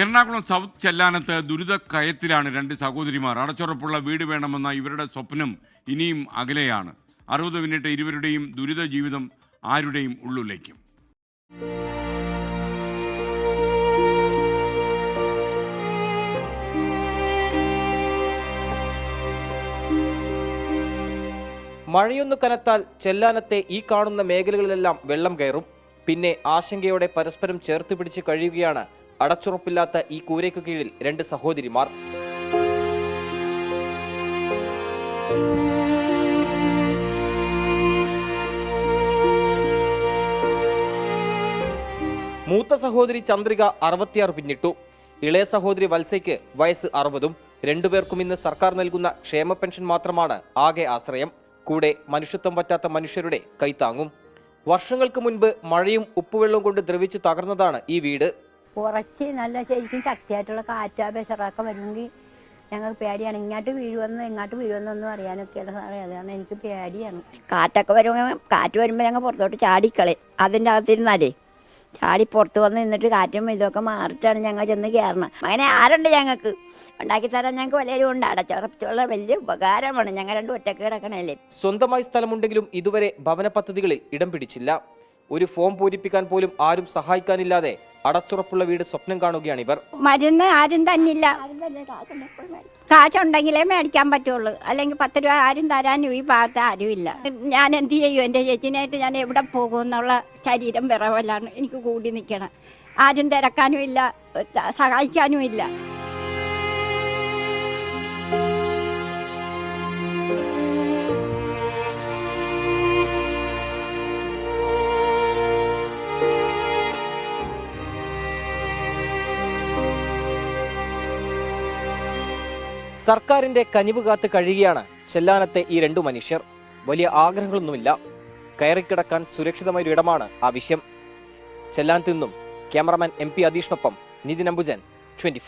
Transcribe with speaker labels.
Speaker 1: Ernakulam south ചെല്ലാനത്ത് ദുരിത കയത്തിലാണ് രണ്ട് സഹോദരിമാർ. അടച്ചുറപ്പുള്ള വീട് വേണമെന്ന ഇവരുടെ സ്വപ്നം ഇനിയും അകലെയാണ്. അറുപത് മിനിറ്റ് ഇരുവരുടെയും ദുരിത ജീവിതം ആരുടെയും ഉള്ളിലേക്കും.
Speaker 2: മഴയൊന്നു കനത്താൽ ചെല്ലാനത്തെ ഈ കാണുന്ന മേഖലകളിലെല്ലാം വെള്ളം കയറും. പിന്നെ ആശങ്കയോടെ പരസ്പരം ചേർത്ത് പിടിച്ച് കഴിയുകയാണ് അടച്ചുറപ്പില്ലാത്ത ഈ കൂരയ്ക്കു കീഴിൽ രണ്ട് സഹോദരിമാർ. മൂത്ത സഹോദരി ചന്ദ്രിക അറുപത്തിയാറ് പിന്നിട്ടു. ഇളയ സഹോദരി വത്സയ്ക്ക് വയസ്സ് അറുപതും രണ്ടുപേർക്കും ഇന്ന് സർക്കാർ നൽകുന്ന ക്ഷേമ പെൻഷൻ മാത്രമാണ് ആകെ ആശ്രയം. കൂടെ മനുഷ്യത്വം പറ്റാത്ത മനുഷ്യരുടെ കൈത്താങ്ങും വർഷങ്ങൾക്ക് മുൻപ് മഴയും ഉപ്പുവെള്ളവും കൊണ്ട് ദ്രവിച്ച് തകർന്നതാണ് ഈ വീട്.
Speaker 3: കുറച്ച് നല്ല ശരിക്കും ശക്തിയായിട്ടുള്ള കാറ്റാ പ്രഷറൊക്കെ വരുമെങ്കിൽ ഞങ്ങൾക്ക് പേടിയാണ്. ഇങ്ങോട്ട് വീഴുമെന്ന് ഇങ്ങോട്ട് വീഴുമെന്നൊന്നും അറിയാനൊക്കെയല്ല സാറേ. അതാണ് എനിക്ക് പേടിയാണ്. കാറ്റൊക്കെ വരുമ്പോൾ കാറ്റ് വരുമ്പോൾ ഞങ്ങൾ പുറത്തോട്ട് ചാടിക്കളെ അതിന്റെ അകത്തിരുന്നാലേ ചാടി പുറത്ത് വന്ന് നിന്നിട്ട് കാറ്റും ഇതൊക്കെ മാറിയിട്ടാണ് ഞങ്ങൾ ചെന്ന് കയറണം അങ്ങനെ ആരുണ്ട് ഞങ്ങൾക്ക് ഉണ്ടാക്കി തരാൻ ഞങ്ങൾക്ക് വലിയൊരു ഉണ്ട് വലിയ ഉപകാരമാണ്. ഞങ്ങൾ രണ്ട് ഒറ്റയ്ക്ക് കിടക്കണല്ലേ
Speaker 2: സ്വന്തമായി സ്ഥലമുണ്ടെങ്കിലും ഇതുവരെ ഭവന പദ്ധതികളിൽ ഇടം പിടിച്ചില്ല. ഒരു ഫോം പൂരിപ്പിക്കാൻ പോലും ആരും സഹായിക്കാനില്ലാതെ അടച്ചുറപ്പുള്ള വീട് സ്വപ്നം കാണുകയാണ് ഇവർ.
Speaker 3: മരുന്ന് ആരും തന്നില്ല. കാശുണ്ടെങ്കിലേ മേടിക്കാൻ പറ്റുള്ളൂ. അല്ലെങ്കിൽ പത്ത് രൂപ ആരും തരാനും ഈ ഭാഗത്ത് ആരുമില്ല ഞാൻ എന്ത് ചെയ്യും? എന്റെ ചേച്ചിനായിട്ട് ഞാൻ എവിടെ പോകും എന്നുള്ള ശരീരം വിറവലാണ് എനിക്ക് കൂടി നിൽക്കണം. ആരും തിരക്കാനും ഇല്ല സഹായിക്കാനും ഇല്ല.
Speaker 2: സർക്കാരിന്റെ കനിവ് കാത്ത് കഴിയുകയാണ് ചെല്ലാനത്തെ ഈ രണ്ടു മനുഷ്യർ. വലിയ ആഗ്രഹങ്ങളൊന്നുമില്ല. കയറിക്കിടക്കാൻ സുരക്ഷിതമായ ഇടമാണ് ആവശ്യം ചെല്ലാനത്ത് നിന്നും ക്യാമറമാൻ എം പി അതീഷിനൊപ്പം നിതിൻ അംബുജൻ ട്വന്റി